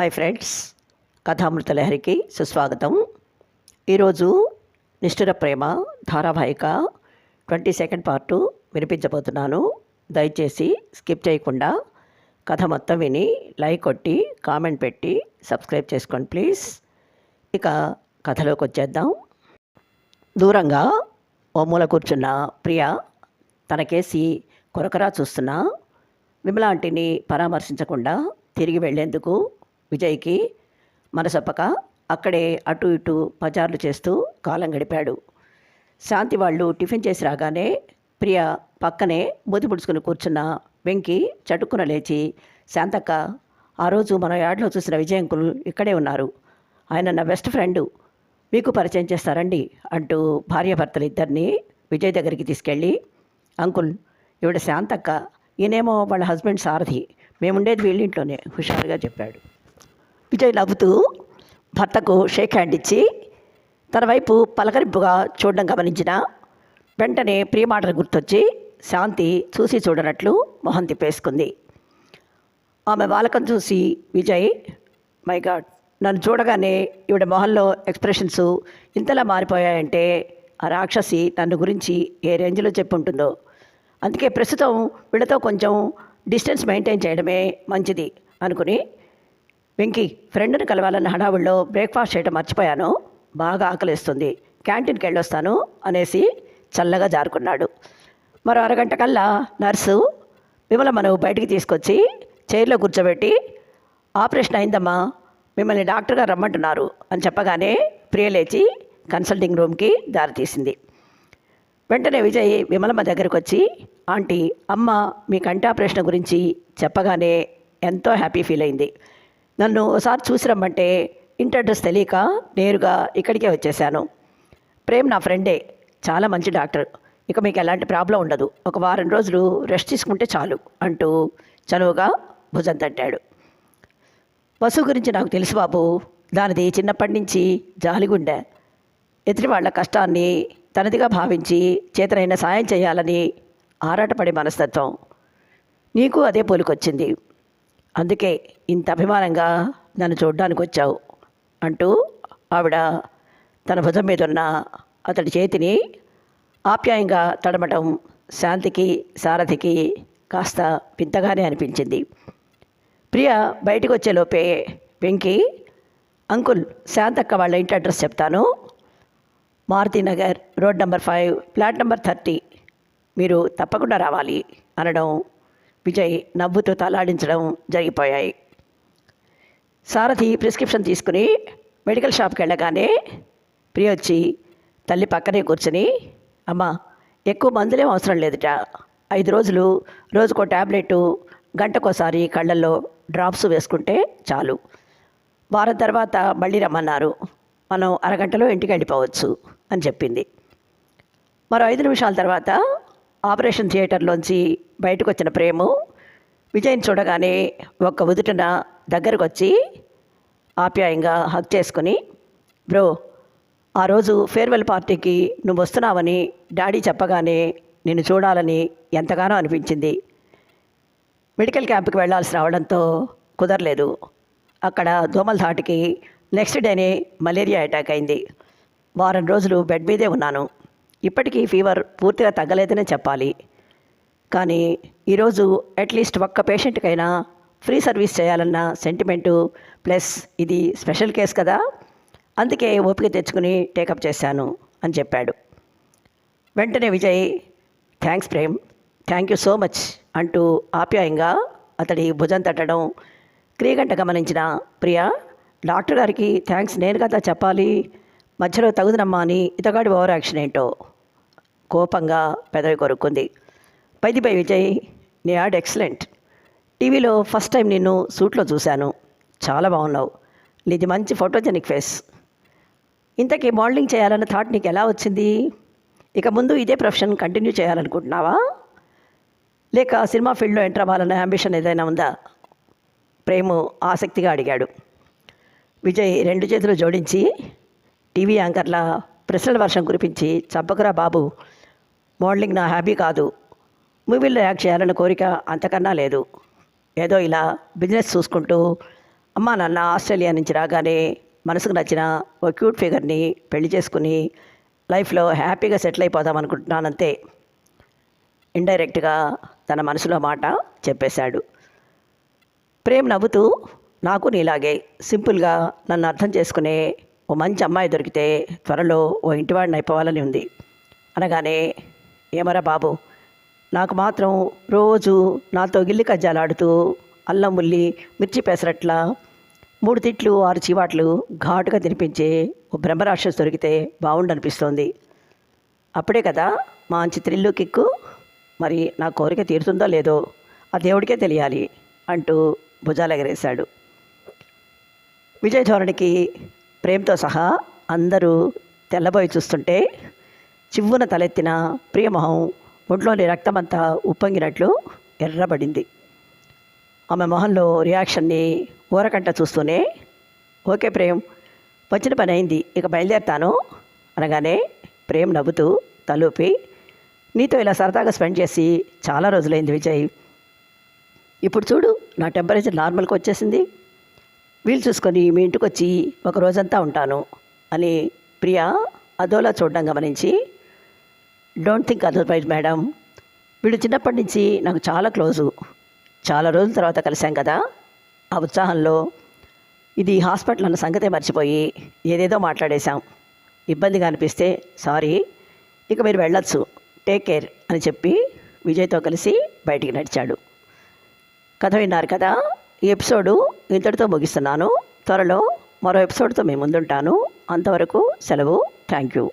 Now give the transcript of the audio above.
Hi friends కథామృత లహరికి సుస్వాగతం. ఈరోజు నిష్ఠుర ప్రేమ ధారావాహిక ట్వంటీ సెకండ్ పార్టు వినిపించబోతున్నాను. దయచేసి స్కిప్ చేయకుండా కథ మొత్తం విని లైక్ కొట్టి కామెంట్ పెట్టి సబ్స్క్రైబ్ చేసుకోండి ప్లీజ్. ఇక కథలోకి వచ్చేద్దాం. దూరంగా ఓ మూల కూర్చున్న ప్రియ తనకేసి కొరకరా చూస్తున్న. విమలాంటిని పరామర్శించకుండా తిరిగి వెళ్ళేందుకు విజయ్కి మనసొప్పక అక్కడే అటు ఇటు పచార్లు చేస్తూ కాలం గడిపాడు. శాంతి వాళ్ళు టిఫిన్ చేసి రాగానే ప్రియ పక్కనే మూతి పుడుచుకుని కూర్చున్న వెంకి చటుక్కున లేచి శాంతక్క ఆ రోజు మన యాడ్లో చూసిన విజయ్ అంకుల్ ఇక్కడే ఉన్నారు. ఆయన నా బెస్ట్ ఫ్రెండు. మీకు పరిచయం చేస్తారండి అంటూ భార్యాభర్తలు ఇద్దరిని విజయ్ దగ్గరికి తీసుకెళ్ళి అంకుల్ ఈవిడ శాంతక్క. ఈయనేమో వాళ్ళ హస్బెండ్ సారథి. మేముండేది వీళ్ళింట్లోనే హుషారుగా చెప్పాడు. విజయ్ నవ్వుతూ భర్తకు షేక్ హ్యాండ్ ఇచ్చి తన వైపు పలకరింపుగా చూడడం గమనించిన వెంటనే ప్రియమాటలు గుర్తొచ్చి శాంతి చూసి చూడనట్లు మొహం తిప్పేసుకుంది. ఆమె వాలకం చూసి విజయ్ మై గాడ్ నన్ను చూడగానే ఈవిడ మొహంలో ఎక్స్ప్రెషన్స్ ఇంతలా మారిపోయాయంటే ఆ రాక్షసి నన్ను గురించి ఏ రేంజ్లో చెప్పుంటుందో. అందుకే ప్రస్తుతం వీళ్ళతో కొంచెం డిస్టెన్స్ మెయింటైన్ చేయడమే మంచిది అనుకుని వెంకీ ఫ్రెండ్ని కలవాలన్న హడావుల్లో బ్రేక్ఫాస్ట్ చేయటం మర్చిపోయాను. బాగా ఆకలిస్తుంది. క్యాంటీన్కి వెళ్ళొస్తాను అనేసి చల్లగా జారుకున్నాడు. మరో అరగంట కల్లా నర్సు విమలమ్మను బయటికి తీసుకొచ్చి చైర్లో కూర్చోబెట్టి ఆపరేషన్ అయిందమ్మా మిమ్మల్ని డాక్టర్ గారు రమ్మంటున్నారు అని చెప్పగానే ప్రియ లేచి కన్సల్టింగ్ రూమ్కి దారితీసింది వెంటనే విజయ్ విమలమ్మ దగ్గరికి వచ్చి ఆంటీ అమ్మ మీ కంటి ఆపరేషన్ గురించి చెప్పగానే ఎంతో హ్యాపీ ఫీల్ అయింది. నన్ను ఒకసారి చూసి రమ్మంటే ఇంటి అడ్రస్ తెలియక నేరుగా ఇక్కడికే వచ్చేసాను ప్రేమ్ నా ఫ్రెండే చాలా మంచి డాక్టర్. ఇక మీకు ఎలాంటి ప్రాబ్లం ఉండదు. ఒక వారం రోజులు రెస్ట్ తీసుకుంటే చాలు అంటూ చనువుగా భుజం తట్టాడు. వసు గురించి నాకు తెలుసు బాబు దానిది చిన్నప్పటి నుంచి జాలిగుండె. ఎదుటి వాళ్ళ కష్టాన్ని తనదిగా భావించి చేతనైన సాయం చేయాలని ఆరాటపడే మనస్తత్వం. నీకు అదే పోలికొచ్చింది. అందుకే ఇంత అభిమానంగా నన్ను చూడ్డానికి వచ్చావు అంటూ ఆవిడ తన భుజం మీద ఉన్న అతడి చేతిని ఆప్యాయంగా తడమటం శాంతికి సారథికి కాస్త వింతగానే అనిపించింది. ప్రియ బయటకు వచ్చేలోపే వెంకి అంకుల్ శాంతక్క వాళ్ళ ఇంటి అడ్రస్ చెప్తాను. Marutinagar road number five flat number thirty. మీరు తప్పకుండా రావాలి అనడం విజయ్ నవ్వుతూ తలాడించడం జరిగిపోయాయి. సారథి ప్రిస్క్రిప్షన్ తీసుకుని మెడికల్ షాప్కి వెళ్ళగానే ప్రియ వచ్చి తల్లి పక్కనే కూర్చుని అమ్మ ఎక్కువ మందులేం అవసరం లేదుట. ఐదు రోజులు రోజుకో ట్యాబ్లెట్ గంటకోసారి కళ్ళల్లో డ్రాప్స్ వేసుకుంటే చాలు. వారం తర్వాత మళ్ళీ రమ్మన్నారు. మనం అరగంటలో ఇంటికి వెళ్ళిపోవచ్చు అని చెప్పింది. మరో ఐదు నిమిషాల తర్వాత ఆపరేషన్ థియేటర్లోంచి బయటకు వచ్చిన ప్రేము విజయ్ని చూడగానే ఒక్క ఉదుటన దగ్గరకు వచ్చి ఆప్యాయంగా హక్ చేసుకుని బ్రో ఆ రోజు ఫేర్వెల్ పార్టీకి నువ్వు వస్తున్నావని డాడీ చెప్పగానే నిన్ను చూడాలని ఎంతగానో అనిపించింది. మెడికల్ క్యాంప్కి వెళ్ళాల్సి రావడంతో కుదరలేదు. అక్కడ దోమల ధాటికి నెక్స్ట్ డేనే మలేరియా అటాక్ అయింది. వారం రోజులు బెడ్ మీదే ఉన్నాను. ఇప్పటికీ ఫీవర్ పూర్తిగా తగ్గలేదనే చెప్పాలి. కానీ ఈరోజు అట్లీస్ట్ ఒక్క పేషెంట్కైనా ఫ్రీ సర్వీస్ చేయాలన్న సెంటిమెంటు ప్లస్ ఇది స్పెషల్ కేస్ కదా. అందుకే ఓపిక తెచ్చుకుని టేకప్ చేశాను అని చెప్పాడు. వెంటనే Vijay thanks Prem thank you so much అంటూ ఆప్యాయంగా అతడి భుజం తట్టడం క్రియగంట గమనించిన ప్రియా డాక్టర్ గారికి థ్యాంక్స్ నేను కదా చెప్పాలి. మధ్యలో తగుదనమ్మా అని ఇతగాడి ఓవర్ యాక్షన్ ఏంటో. కోపంగా పెదవి కొరుక్కుంది. పైది పై విజయ్ నీ యాడ్ ఎక్సలెంట్. టీవీలో ఫస్ట్ టైం నిన్ను సూట్లో చూశాను. చాలా బాగున్నావు. నీది మంచి ఫోటోజెనిక్ ఫేస్. ఇంతకీ మోడలింగ్ చేయాలన్న థాట్ నీకు ఎలా వచ్చింది? ఇక ముందు ఇదే ప్రొఫెషన్ కంటిన్యూ చేయాలనుకుంటున్నావా? లేక సినిమా ఫీల్డ్లో ఎంటర్ అవ్వాలన్న అంబిషన్ ఏదైనా ఉందా? ప్రేము ఆసక్తిగా అడిగాడు. విజయ్ రెండు చేతులు జోడించి టీవీ యాంకర్ల ప్రశ్నల వర్షం కురిపించి చంపకురా బాబు మోడలింగ్ నా హ్యాబీ కాదు. మూవీల్లో యాక్ట్ చేయాలన్న కోరిక అంతకన్నా లేదు. ఏదో ఇలా బిజినెస్ చూసుకుంటూ అమ్మా నాన్న ఆస్ట్రేలియా నుంచి రాగానే మనసుకు నచ్చిన ఓ క్యూట్ ఫిగర్ని పెళ్ళి చేసుకుని లైఫ్లో హ్యాపీగా సెటిల్ అయిపోదాం అనుకుంటున్నానంతే. ఇండైరెక్ట్గా తన మనసులో మాట చెప్పేశాడు. ప్రేమ్ నవ్వుతూ నాకు నీలాగే సింపుల్గా నన్ను అర్థం చేసుకునే ఓ మంచి అమ్మాయి దొరికితే త్వరలో ఓ ఇంటివాడిని అయిపోవాలని ఉంది. అనగానే ఏమరా బాబు? నాకు మాత్రం రోజు నాతో గిల్లి కజ్జాలాడుతూ అల్లం ఉల్లి మిర్చి పెసరట్ల మూడు తిట్లు ఆరు చీవాట్లు ఘాటుగా తినిపించే ఓ బ్రహ్మరాక్షసు దొరికితే బాగుండనిపిస్తోంది అప్పుడే కదా మంచి త్రిల్లు కిక్కు? మరి నా కోరిక తీరుతుందో లేదో ఆ దేవుడికే తెలియాలి అంటూ భుజాలు ఎగరేశాడు ధోరణికి ప్రేమతో సహా అందరూ తెల్లబోయి చూస్తుంటే చివ్వున తలెత్తిన ప్రియమొహం ఒంట్లోని రక్తమంతా ఉప్పొంగినట్లు ఎర్రబడింది. ఆమె మొహంలో రియాక్షన్ని ఊరకంట చూస్తూనే ఓకే ప్రేమ్ వచ్చిన పని అయింది ఇక బయలుదేరుతాను అనగానే ప్రేమ్ నవ్వుతూ తలూపి నీతో ఇలా సరదాగా స్పెండ్ చేసి చాలా రోజులైంది విజయ్. ఇప్పుడు చూడు నా టెంపరేచర్ నార్మల్కి వచ్చేసింది. వీలు చూసుకొని మీ ఇంటికి వచ్చి ఒక రోజంతా ఉంటాను అని ప్రియా అదోలా చూడడం గమనించి డోంట్ థింక్ అదర్వైజ్ మేడం వీడు చిన్నప్పటి నుంచి నాకు చాలా క్లోజు. చాలా రోజుల తర్వాత కలిశాం కదా. ఆ ఉత్సాహంలో ఇది హాస్పిటల్ అన్న సంగతే మర్చిపోయి ఏదేదో మాట్లాడేశాం. ఇబ్బందిగా అనిపిస్తే సారీ ఇక మీరు వెళ్ళొచ్చు. టేక్ కేర్ అని చెప్పి విజయ్తో కలిసి బయటికి నడిచాడు. కథ విన్నారు కదా. ఈ ఎపిసోడు ఇంతటితో ముగిస్తున్నాను. త్వరలో మరో ఎపిసోడ్తో మేము ముందుంటాను. అంతవరకు సెలవు. Thank you